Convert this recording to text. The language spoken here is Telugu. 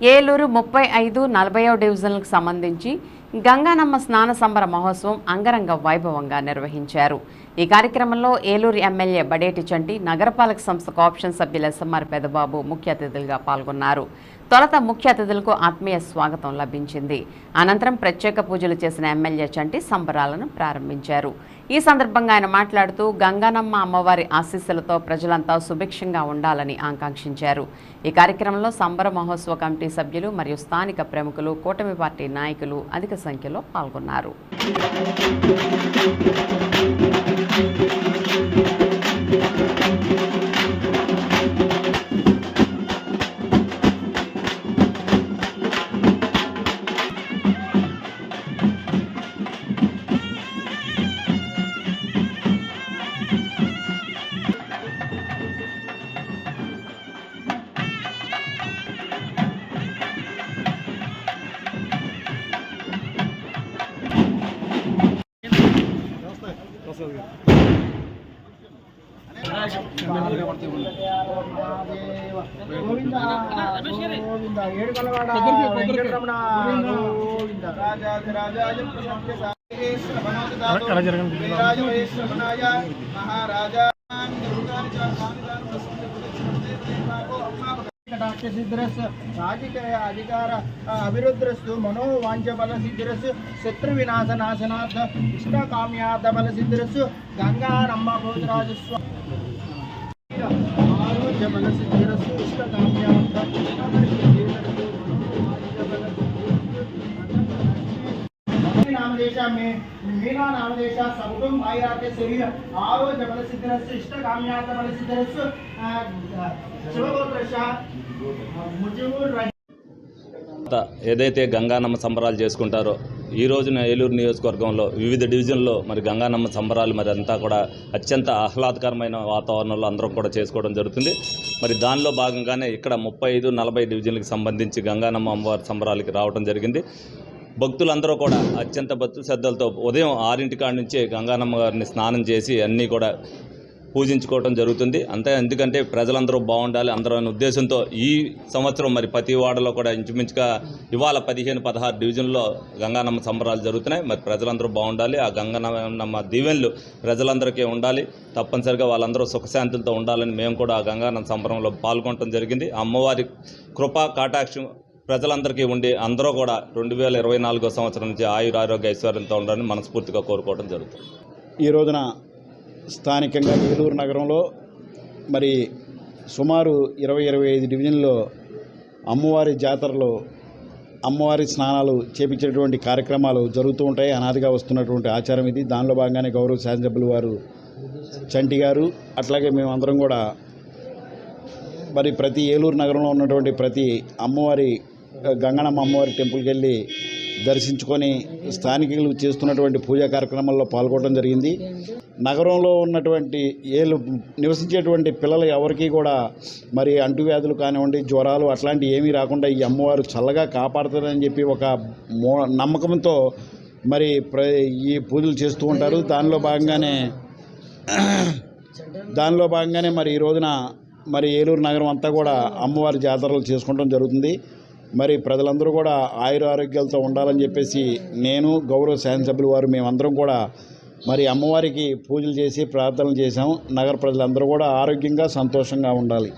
ఏలూరు ముప్పై ఐదు నలభైవ డివిజన్లకు సంబంధించి గంగానమ్మ స్నాన సంబర మహోత్సవం అంగరంగ వైభవంగా నిర్వహించారు. ఈ కార్యక్రమంలో ఏలూరు ఎమ్మెల్యే బడేటి చంటి నగరపాలక సంస్థ ఆప్షన్ సభ్యులు ఎస్ఎంఆర్ పెదబాబు ముఖ్య అతిథులుగా పాల్గొన్నారు. తొలత ముఖ్య అతిథులకు ఆత్మీయ స్వాగతం లభించింది. అనంతరం ప్రత్యేక పూజలు చేసిన ఎమ్మెల్యే చంటి సంబరాలను ప్రారంభించారు. ఈ సందర్భంగా ఆయన మాట్లాడుతూ గంగానమ్మ అమ్మవారి ఆశీస్సులతో ప్రజలంతా సుభిక్షంగా ఉండాలని ఆకాంక్షించారు. ఈ కార్యక్రమంలో సంబర మహోత్సవ కమిటీ సభ్యులు మరియు స్థానిక ప్రముఖులు కూటమి పార్టీ నాయకులు అధిక సంఖ్యలో పాల్గొన్నారు. గోవింద గోవింద వెంకటరమణ గోవింద మహారాజా సిద్ధిరస్ రాజకీయ అధికార అభివృద్ధిరస్సు మనోవాంఛ బల సిద్ధిరస్సు శత్రు వినాశ నాశనార్థ ఇష్టకామ్యార్థ బల సిద్ధిరస్సు గంగారమ్మ భోజరాజస్వ ఆరోగ్య బల సిద్ధిరస్సు ఇష్టకామ్యార్థ కామ్యార్థ నామదేశ మే మీనా శరీర ఆరోగ్య బల సిద్ధిరస్సు ఇష్ట కామ్యార్థ బల సిద్ధిరస్సు శివగోత్రశ ఏదైతే గంగానమ్మ సంబరాలు చేసుకుంటారో ఈ రోజున ఏలూరు నియోజకవర్గంలో వివిధ డివిజన్లో మరి గంగానమ్మ సంబరాలు మరి అంతా కూడా అత్యంత ఆహ్లాదకరమైన వాతావరణంలో అందరం కూడా చేసుకోవడం జరుగుతుంది. మరి దానిలో భాగంగానే ఇక్కడ ముప్పై ఐదు నలభై డివిజన్లకు సంబంధించి గంగానమ్మ అమ్మవారి సంబరాలకి రావడం జరిగింది. భక్తులందరూ కూడా అత్యంత భక్తి శ్రద్ధలతో ఉదయం ఆరింటి కాడి నుంచే గంగానమ్మ గారిని స్నానం చేసి అన్నీ కూడా పూజించుకోవడం జరుగుతుంది. అంతే ఎందుకంటే ప్రజలందరూ బాగుండాలి. అందరూ అనే ఉద్దేశంతో ఈ సంవత్సరం మరి ప్రతి వాడలో కూడా ఇంచుమించుగా ఇవాళ పదిహేను పదహారు డివిజన్లో గంగానమ్మ సంబరాలు జరుగుతున్నాయి. మరి ప్రజలందరూ బాగుండాలి. ఆ గంగానమ్మ దీవెనలు ప్రజలందరికీ ఉండాలి. తప్పనిసరిగా వాళ్ళందరూ సుఖశాంతులతో ఉండాలని మేము కూడా ఆ గంగానమ్మ సంబరంలో పాల్గొనడం జరిగింది. అమ్మవారి కృపా కాటాక్షం ప్రజలందరికీ ఉండి అందరూ కూడా రెండు వేల ఇరవై నాలుగో సంవత్సరం నుంచి ఆయుర ఆరోగ్య ఐశ్వర్యంతో ఉండాలని మనస్ఫూర్తిగా కోరుకోవడం జరుగుతుంది. ఈ రోజున స్థానికంగా ఏలూరు నగరంలో మరి సుమారు ఇరవై ఇరవై ఐదు డివిజన్లో అమ్మవారి జాతరలో అమ్మవారి స్నానాలు చేపించేటువంటి కార్యక్రమాలు జరుగుతూ ఉంటాయి. అనాదిగా వస్తున్నటువంటి ఆచారం ఇది. దానిలో భాగంగానే గౌరవ శాసనసభ్యులు వారు చంటి గారు అట్లాగే మేమందరం కూడా మరి ప్రతి ఏలూరు నగరంలో ఉన్నటువంటి ప్రతి అమ్మవారి గంగణమ్మ అమ్మవారి టెంపుల్కి వెళ్ళి దర్శించుకొని స్థానికులు చేస్తున్నటువంటి పూజా కార్యక్రమాల్లో పాల్గొనడం జరిగింది. నగరంలో ఉన్నటువంటి ఏళ్ళు నివసించేటువంటి పిల్లలు ఎవరికీ కూడా మరి అంటువ్యాధులు కానివ్వండి జ్వరాలు అట్లాంటివి ఏమీ రాకుండా ఈ అమ్మవారు చల్లగా కాపాడుతుందని చెప్పి ఒక మో నమ్మకంతో మరి ప్ర ఈ పూజలు చేస్తూ ఉంటారు. దానిలో భాగంగానే దానిలో భాగంగానే మరి ఈ రోజున మరి ఏలూరు నగరం అంతా కూడా అమ్మవారి జాతరలు చేసుకోవడం జరుగుతుంది. మరి ప్రజలందరూ కూడా ఆయుర ఆరోగ్యాలతో ఉండాలని చెప్పేసి నేను గౌరవ శాసనసభ్యులు వారు మేమందరం కూడా మరి అమ్మవారికి పూజలు చేసి ప్రార్థనలు చేశాం. నగర ప్రజలందరూ కూడా ఆరోగ్యంగా సంతోషంగా ఉండాలి.